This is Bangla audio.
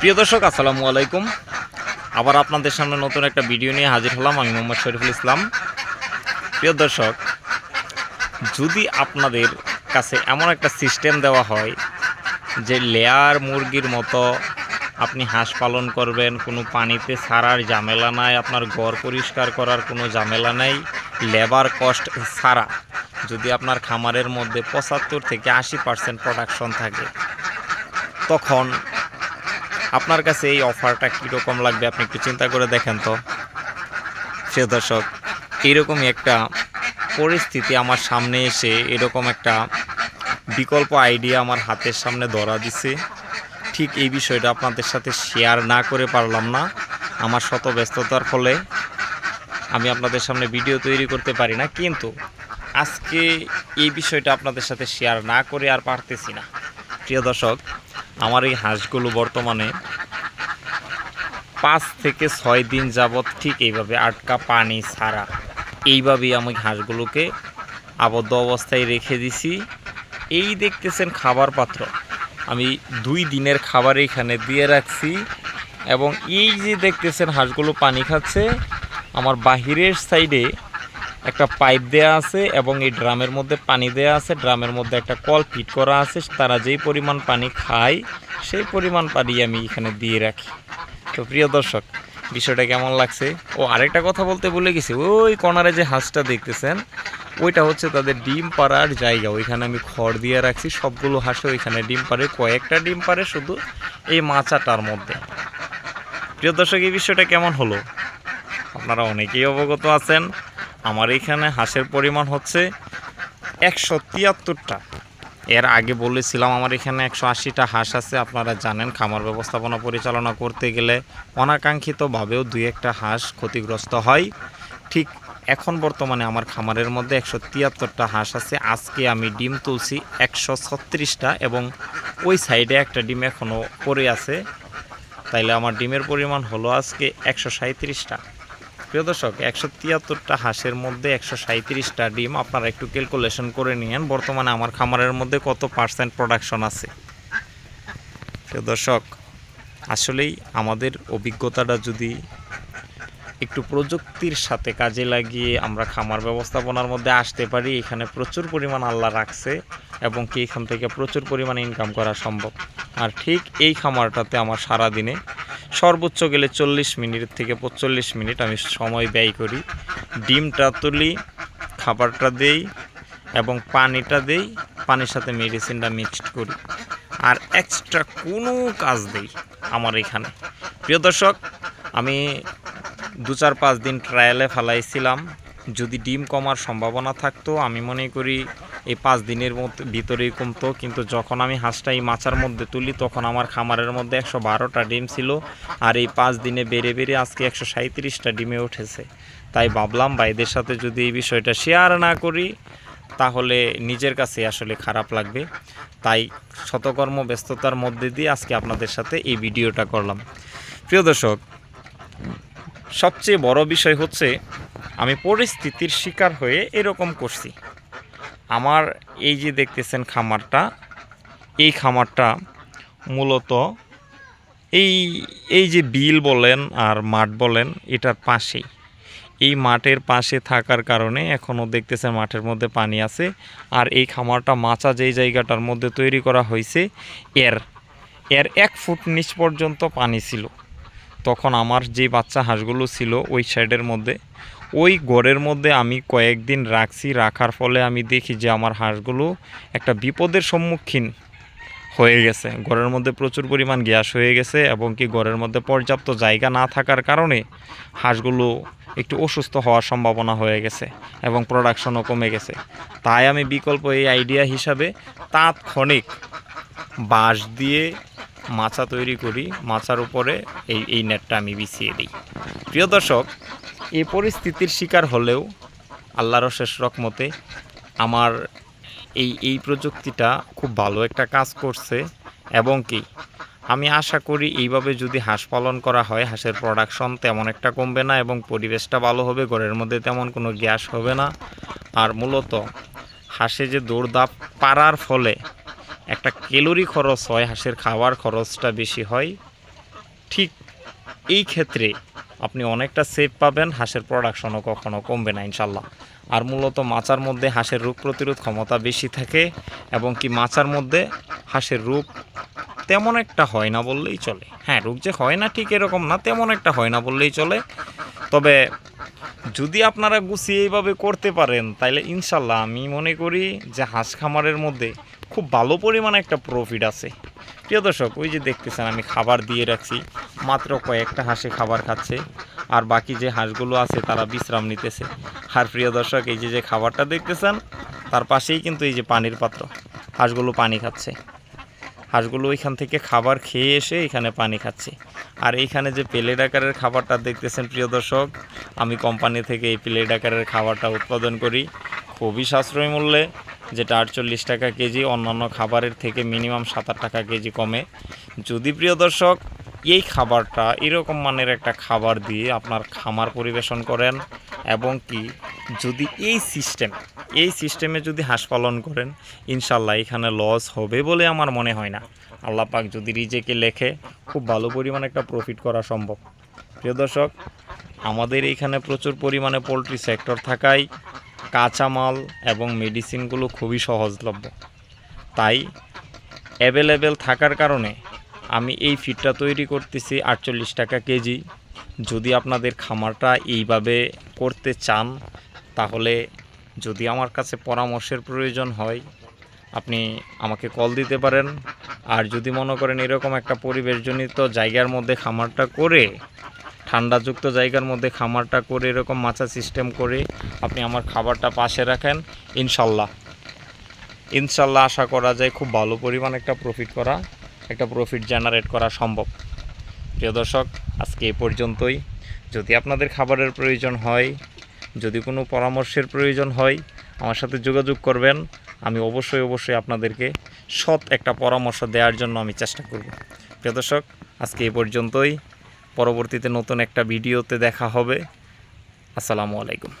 প্রিয় দর্শক, আসসালামু আলাইকুম। আবার আপনাদের সামনে নতুন একটা ভিডিও নিয়ে হাজির হলাম আমি মোহাম্মদ শরীফুল ইসলাম। প্রিয় দর্শক, যদি আপনাদের কাছে এমন একটা সিস্টেম দেওয়া হয় যে লেয়ার মুরগির মতো আপনি হাঁস পালন করবেন, কোনো পানিতে ছাড়ার ঝামেলা নাই, আপনার ঘর পরিষ্কার করার কোনো ঝামেলা নেই লেবার কস্ট ছাড়া, যদি আপনার খামারের মধ্যে পঁচাত্তর থেকে আশি পার্সেন্ট প্রোডাকশন থাকে, তখন আপনার কাছে এই অফারটা কীরকম লাগবে আপনি একটু চিন্তা করে দেখেন তো। সে দর্শক এইরকমই একটা পরিস্থিতি আমার সামনে এসে এরকম একটা বিকল্প আইডিয়া আমার হাতের সামনে ধরা দিছে। ঠিক এই বিষয়টা আপনাদের সাথে শেয়ার না করে পারলাম না। আমার শত ব্যস্ততার ফলে আমি আপনাদের সামনে ভিডিও তৈরি করতে পারি না। কিন্তু আজকে এই বিষয়টা আপনাদের সাথে শেয়ার না করে আর পারতেছি না। প্রিয় দর্শক আমার এই হাঁসগুলো বর্তমানে পাঁচ থেকে ছয় দিন যাবৎ ঠিক এইভাবে আটকা পানি ছাড়া। এইভাবেই আমি হাঁসগুলোকে আবদ্ধ অবস্থায় রেখে দিছি। এই দেখতেছেন খাবার পাত্র। আমি দুই দিনের খাবার এখানে দিয়ে রাখছি এবং এই যে দেখতেছেন হাঁসগুলো পানি খাচ্ছে, আমার বাহিরের সাইডে একটা পাইপ দেয়া আছে এবং এই ড্রামের মধ্যে পানি দেয়া আছে। ড্রামের মধ্যে একটা কল ফিট করা আছে। তারা যেই পরিমাণ পানি খায়, সেই পরিমাণ পানি আমি এখানে দিয়ে রাখি। তো প্রিয় দর্শক, বিষয়টা কেমন লাগছে? ও, আরেকটা কথা বলতে ভুলে গেছি। ওই কর্নারে যে হাঁসটা দেখতেছেন, ওইটা হচ্ছে তাদের ডিম পাড়ার জায়গা। ওইখানে আমি খড় দিয়ে রাখছি। সবগুলো হাঁসে ওইখানে ডিম পারে কয়েকটা ডিম পারে শুধু এই মাচাটার মধ্যে। প্রিয় দর্শক, এই বিষয়টা কেমন হলো? আপনারা অনেকেই অবগত আছেন। আমার এখানে হাঁসের পরিমাণ হচ্ছে একশো তিয়াত্তরটা। এর আগে বলেছিলাম আমার এখানে একশো আশিটা হাঁস আছে। আপনারা জানেন খামার ব্যবস্থাপনা পরিচালনা করতে গেলে অনাকাঙ্ক্ষিতভাবেও দুই একটা হাঁস ক্ষতিগ্রস্ত হয়। ঠিক এখন বর্তমানে আমার খামারের মধ্যে একশো তিয়াত্তরটা হাঁস আছে। আজকে আমি ডিম তুলছি একশো ছত্রিশটা এবং ওই সাইডে একটা ডিম এখনও পড়ে আছে। তাইলে আমার ডিমের পরিমাণ হলো আজকে একশো সাঁত্রিশটা প্রিয় দর্শক, একশো তিয়াত্তরটা হাঁসের মধ্যে একশো সাঁত্রিশটা ডিম, আপনারা একটু ক্যালকুলেশন করে নিয়েন। বর্তমানে আমার খামারের মধ্যে কত পার্সেন্ট প্রোডাকশন আছে? প্রিয় দর্শক, আসলেই আমাদের অভিজ্ঞতাটা যদি একটু প্রযুক্তির সাথে কাজে লাগিয়ে আমরা খামার ব্যবস্থাপনার মধ্যে আসতে পারি, এখানে প্রচুর পরিমাণ আল্লাহ রাখছে এবং কি এখান থেকে প্রচুর পরিমাণে ইনকাম করা সম্ভব। আর ঠিক এই খামারটাতে আমার সারা দিনে সর্বোচ্চ গেলে চল্লিশ মিনিট থেকে পঁচল্লিশ মিনিট আমি সময় ব্যয় করি। ডিমটা তুলি, খাবারটা দেই এবং পানিটা দেই, পানির সাথে মেডিসিনটা মিক্সড করি। আর এক্সট্রা কোনো কাজ দেই আমার এখানে। প্রিয় দর্শক, আমি দু চার পাঁচ দিন ট্রায়ালে ফেলাইছিলাম। যদি ডিম কমার সম্ভাবনা থাকতো, আমি মনে করি এই পাঁচ দিনের মধ্যে ভিতরেই কমতো। কিন্তু যখন আমি হাঁসটা এই মাচার মধ্যে তুলি, তখন আমার খামারের মধ্যে একশো বারোটা ডিম ছিল। আর এই পাঁচ দিনে বেড়ে বেড়ে আজকে একশো সাঁত্রিশটা ডিমে উঠেছে। তাই ভাবলাম, ভাইদের সাথে যদি এই বিষয়টা শেয়ার না করি, তাহলে নিজের কাছে আসলে খারাপ লাগবে। তাই শতকর্ম ব্যস্ততার মধ্যে দিয়ে আজকে আপনাদের সাথে এই ভিডিওটা করলাম। প্রিয় দর্শক, সবচেয়ে বড় বিষয় হচ্ছে, আমি পরিস্থিতির শিকার হয়ে এরকম করছি। আমার এই যে দেখতেছেন খামারটা, এই খামারটা মূলত এই এই যে বিল বলেন আর মাঠ বলেন, এটার পাশেই। এই মাঠের পাশে থাকার কারণে এখনও দেখতেছেন মাঠের মধ্যে পানি আছে আর এই খামারটা মাচা যেই জায়গাটার মধ্যে তৈরি করা হয়েছে, এর এর এক ফুট নিচ পর্যন্ত পানি ছিল। তখন আমার যে বাচ্চা হাঁসগুলো ছিল ওই সাইডের মধ্যে ওই ঘরের মধ্যে আমি কয়েকদিন রাখছি, রাখার ফলে আমি দেখি যে আমার হাঁসগুলো একটা বিপদের সম্মুখীন হয়ে গেছে। ঘরের মধ্যে প্রচুর পরিমাণ গ্যাস হয়ে গেছে এবং কি ঘরের মধ্যে পর্যাপ্ত জায়গা না থাকার কারণে হাঁসগুলো একটু অসুস্থ হওয়ার সম্ভাবনা হয়ে গেছে এবং প্রোডাকশনও কমে গেছে। তাই আমি বিকল্প এই আইডিয়া হিসাবে তাৎক্ষণিক বাঁশ দিয়ে মাচা তৈরি করি মাচার উপরে এই এই নেটটা আমি বিছিয়ে দিই। প্রিয় দর্শক এই পরিস্থিতির শিকার হলেও আল্লাহর শেষ রকমতে আমার এই এই প্রযুক্তিটা খুব ভালো একটা কাজ করছে এবং কি আমি আশা করি এইভাবে যদি হাঁস পালন করা হয়, হাঁসের প্রোডাকশন তেমন একটা কমবে না এবং পরিবেশটা ভালো হবে, ঘরের মধ্যে তেমন কোনো গ্যাস হবে না। আর মূলত হাঁসে যে দৌড়দাপ পারার ফলে একটা ক্যালোরি খরচ হয়, হাঁসের খাওয়ার খরচটা বেশি হয়। ঠিক এই ক্ষেত্রে আপনি অনেকটা সেফ পাবেন, হাঁসের প্রোডাকশনও কখনও কমবে না, ইনশাল্লাহ। আর মূলত মাচার মধ্যে হাঁসের রোগ প্রতিরোধ ক্ষমতা বেশি থাকে এবং কি মাচার মধ্যে হাঁসের রোগ তেমন একটা হয় না বললেই চলে। হ্যাঁ রোগ যে হয় না ঠিক এরকম না, তেমন একটা হয় না বললেই চলে। তবে যদি আপনারা গুছিয়ে এইভাবে করতে পারেন তাহলে ইনশাল্লাহ আমি মনে করি যে হাঁস খামারের মধ্যে খুব ভালো পরিমাণে একটা প্রফিট আছে। প্রিয় দর্শক, ওই যে দেখতেছেন আমি খাবার দিয়ে রাখছি। মাত্র কয়েকটা হাঁসে খাবার খাচ্ছে। আর বাকি যে হাঁসগুলো আছে, তারা বিশ্রাম নিতেছে। আর প্রিয় দর্শক, এই যে যে খাবারটা দেখতেছেন, তার পাশেই কিন্তু এই যে পানির পাত্র। হাঁসগুলো পানি খাচ্ছে। হাঁসগুলো ওইখান থেকে খাবার খেয়ে এসে এখানে পানি খাচ্ছে। আর এইখানে যে প্লেট আকারের খাবারটা দেখতেছেন, প্রিয় দর্শক, আমি কোম্পানি থেকে এই প্লেট আকারের খাবারটা উৎপাদন করি। খুবই সাশ্রয়ী মূল্যে, যেটা আটচল্লিশ টাকা কেজি, অন্যান্য খাবারের থেকে মিনিমাম সাত টাকা কেজি কমে। যদি প্রিয় দর্শক, এই খাবারটা এরকম মানের একটা খাবার দিয়ে আপনার খামার পরিবেশন করেন, এবং কি যদি এই সিস্টেম, এই সিস্টেমে যদি হাঁস পালন করেন ইনশাল্লাহ এখানে লস হবে বলে আমার মনে হয় না। আল্লাহ পাক যদি রিজেকে লেখে, খুব ভালো পরিমাণে একটা প্রফিট করা সম্ভব। প্রিয় দর্শক, আমাদের এইখানে প্রচুর পরিমাণে পোলট্রি সেক্টর থাকায় কাঁচামাল এবং মেডিসিনগুলো খুবই সহজলভ্য। তাই অ্যাভেলেবেল থাকার কারণে আমি এই ফিডটা তৈরি করতেছি আটচল্লিশ টাকা কেজি। যদি আপনাদের খামারটা এইভাবে করতে চান, তাহলে যদি আমার কাছে পরামর্শের প্রয়োজন হয়, আপনি আমাকে কল দিতে পারেন। আর যদি মনে করেন এরকম একটা পরিবেশজনিত জায়গার মধ্যে খামারটা করে ঠান্ডাযুক্ত জায়গার মধ্যে খামারটা করে এরকম মাচা সিস্টেম করে আপনি আমার খাবারটা পাশে রাখেন, ইনশাল্লাহ। ইনশাল্লাহ আশা করা যায় খুব ভালো পরিমাণ একটা প্রফিট করা, একটা প্রফিট জেনারেট করা সম্ভব। প্রিয় দর্শক, আজকে এ পর্যন্তই। যদি আপনাদের খাবারের প্রয়োজন হয়, যদি কোনো পরামর্শের প্রয়োজন হয়, আমার সাথে যোগাযোগ করবেন। আমি অবশ্যই অবশ্যই আপনাদেরকে সৎ একটা পরামর্শ দেওয়ার জন্য আমি চেষ্টা করব। প্রিয় দর্শক, আজকে এ পর্যন্তই। পরবর্তীতে নতুন একটা ভিডিওতে দেখা হবে। আসসালামু আলাইকুম।